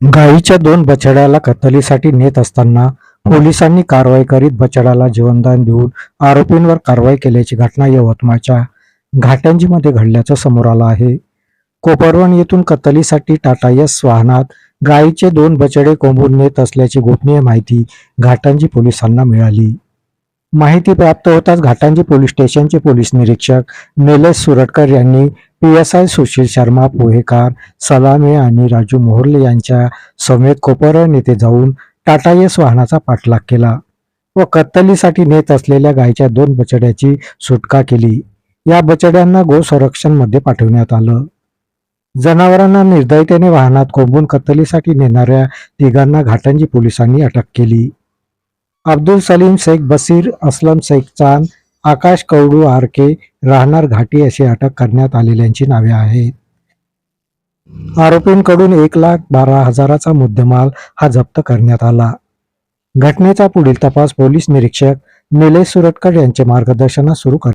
गायीच्या दोन बछड्याला कत्तलीसाठी नेत असताना पोलिसांनी कारवाई करीत बछड्याला जीवनदान देऊन आरोपींवर कारवाई केल्याची घटना यवतमाळच्या घाटंजीमध्ये घडल्याचं समोर आलं आहे. कोपरवण येथून कत्तलीसाठी टाटा यस वाहनात गायीचे दोन बछडे कोंबून नेत असल्याची गोपनीय माहिती घाटंजी पोलिसांना मिळाली. माहिती प्राप्त होताच घाटंजी पोलीस स्टेशनचे पोलीस निरीक्षक निलेश सुरटकर यांनी P S I Sushil Sharma पोहेकार Salame आणि राजू मोहर्ले यांच्या समेत कोपरवण येथे जाऊन टाटा येस वाहनाचा पाठलाग केला व कत्तलीसाठी नेत असलेल्या गायीच्या दोन बछड्याची सुटका केली. या बछड्यांना गो पाठवण्यात आलं. जनावरांना निर्दयतेने वाहनात कोंबून कत्तलीसाठी नेणाऱ्या तिघांना घाटंजी पोलिसांनी अटक केली. अब्दुल सलीम शेख बसीर असलम शेख चांद आकाश कवडू आरके राहणार घाटी अशी अटक करण्यात आलेल्यांची नावे आहेत. आरोपींकडून एक लाख बारा हजाराचा मुद्देमाल हा जप्त करण्यात आला. घटनेचा पुढील तपास पोलीस निरीक्षक निलेश सुरटकर यांच्या मार्गदर्शनात सुरू कर